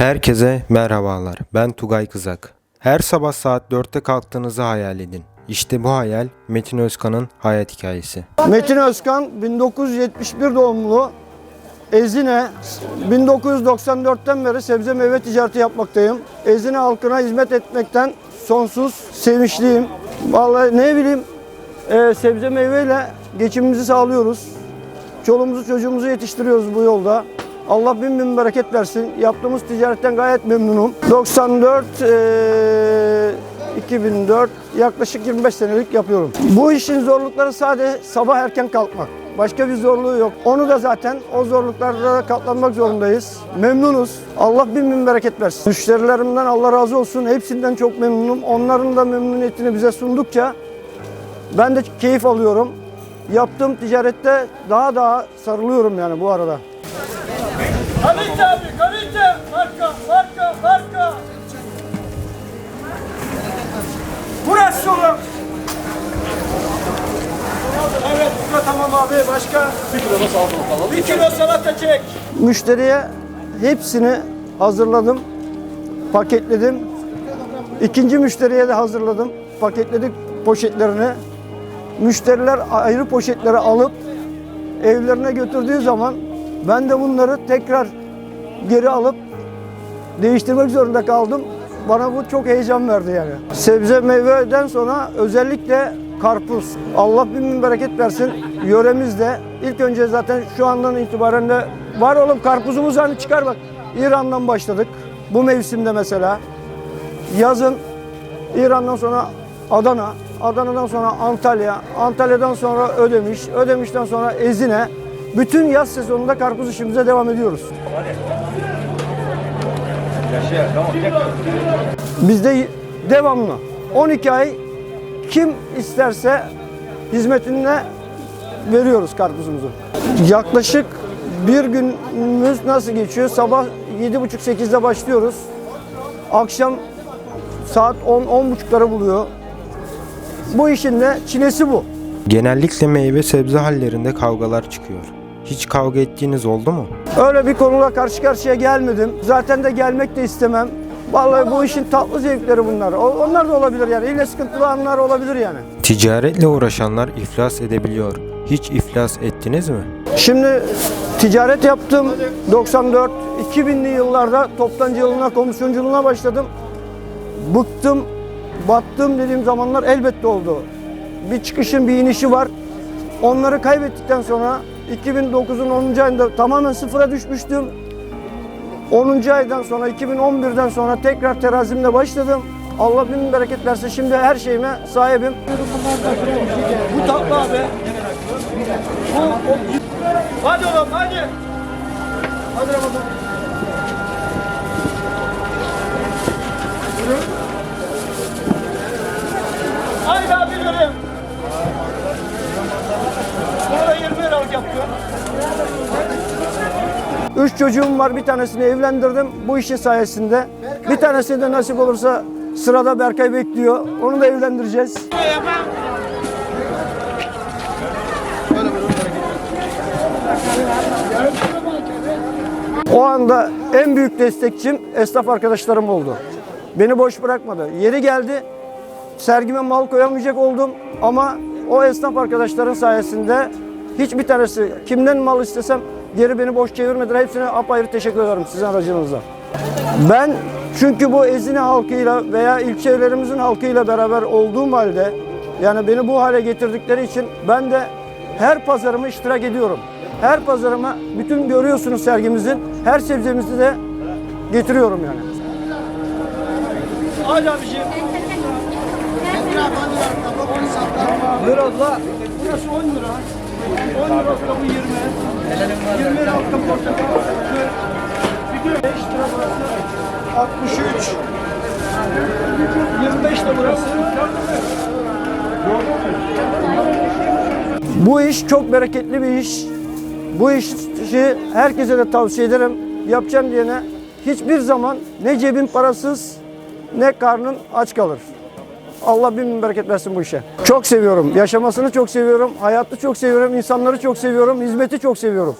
Herkese merhabalar. Ben Tugay Kızak. Her sabah saat 4'te kalktığınızı hayal edin. İşte bu hayal Metin Özkan'ın hayat hikayesi. Metin Özkan 1971 doğumlu. Ezine 1994'ten beri sebze meyve ticareti yapmaktayım. Ezine halkına hizmet etmekten sonsuz sevinçliyim. Vallahi ne bileyim e, sebze meyveyle geçimimizi sağlıyoruz. Çoluğumuzu çocuğumuzu yetiştiriyoruz bu yolda. Allah bin bin bereket versin. Yaptığımız ticaretten gayet memnunum. 94 e, 2004 yaklaşık 25 senelik yapıyorum. Bu işin zorlukları sadece sabah erken kalkmak. Başka bir zorluğu yok. Onu da zaten o zorluklara katlanmak zorundayız. Memnunuz. Allah bin bin bereket versin. Müşterilerimden Allah razı olsun. Hepsinden çok memnunum. Onların da memnuniyetini bize sundukça ben de keyif alıyorum. Yaptığım ticarette daha daha sarılıyorum yani bu arada. Kalite abi kalite. Marka marka marka. Burası oğlum. Evet bu da tamam abi başka. Bir kilo salata Bir kilo salata çek. Müşteriye hepsini hazırladım, paketledim. İkinci müşteriye de hazırladım, paketledik poşetlerini. Müşteriler ayrı poşetleri alıp evlerine götürdüğü zaman ben de bunları tekrar geri alıp değiştirmek zorunda kaldım. Bana bu çok heyecan verdi yani. Sebze meyveden sonra özellikle karpuz. Allah bin bereket versin. Yöremizde ilk önce zaten şu andan itibaren de var oğlum karpuzumuz hani çıkar bak. İran'dan başladık. Bu mevsimde mesela. Yazın İran'dan sonra Adana, Adana'dan sonra Antalya, Antalya'dan sonra Ödemiş, Ödemiş'ten sonra Ezine. Bütün yaz sezonunda karpuz işimize devam ediyoruz. Bizde devamlı 12 ay kim isterse hizmetine veriyoruz karpuzumuzu. Yaklaşık bir günümüz nasıl geçiyor? Sabah 7.30-8'de başlıyoruz. Akşam saat 10-10.30'ları buluyor. Bu işin de çilesi bu. Genellikle meyve sebze hallerinde kavgalar çıkıyor. Hiç kavga ettiğiniz oldu mu? Öyle bir konuyla karşı karşıya gelmedim. Zaten de gelmek de istemem. Vallahi bu işin tatlı zevkleri bunlar. Onlar da olabilir yani. İlle sıkıntılı anlar olabilir yani. Ticaretle uğraşanlar iflas edebiliyor. Hiç iflas ettiniz mi? Şimdi ticaret yaptım 94 2000'li yıllarda toptancılığına, komisyonculuğuna başladım. Bıktım, battım dediğim zamanlar elbette oldu. Bir çıkışın bir inişi var. Onları kaybettikten sonra 2009'un 10. ayında tamamen sıfıra düşmüştüm. 10. aydan sonra 2011'den sonra tekrar terazimle başladım. Allah bin bereket versin. Şimdi her şeyime sahibim. Bu tatlı abi. Bu, o- Hadi oğlum hadi. Hadi Ramazan. 20 liralık yapıyor. Üç çocuğum var. Bir tanesini evlendirdim bu işin sayesinde. Bir tanesi de nasip olursa sırada Berkay bekliyor. Onu da evlendireceğiz. O anda en büyük destekçim esnaf arkadaşlarım oldu. Beni boş bırakmadı. Yeri geldi. Sergime mal koyamayacak oldum ama o esnaf arkadaşların sayesinde hiçbir tanesi kimden mal istesem geri beni boş çevirmediler. Hepsine apayrı teşekkür ederim sizin aracınızla. Ben çünkü bu Ezine halkıyla veya ilçelerimizin halkıyla beraber olduğum halde yani beni bu hale getirdikleri için ben de her pazarıma iştirak ediyorum. Her pazarıma bütün görüyorsunuz sergimizin her sebzemizi de getiriyorum yani. Hadi abiciğim. Buyur abla. Burası 10 lira. 10 lira bu 20. 20 lira portakal. Gidiyor 5 lira burası. 63. 25 de burası. Bu iş çok bereketli bir iş. Bu işi herkese de tavsiye ederim. Yapacağım diyene hiçbir zaman ne cebin parasız ne karnın aç kalır. Allah bin bin bereket versin bu işe. Çok seviyorum. Yaşamasını çok seviyorum. Hayatı çok seviyorum. insanları çok seviyorum. Hizmeti çok seviyorum.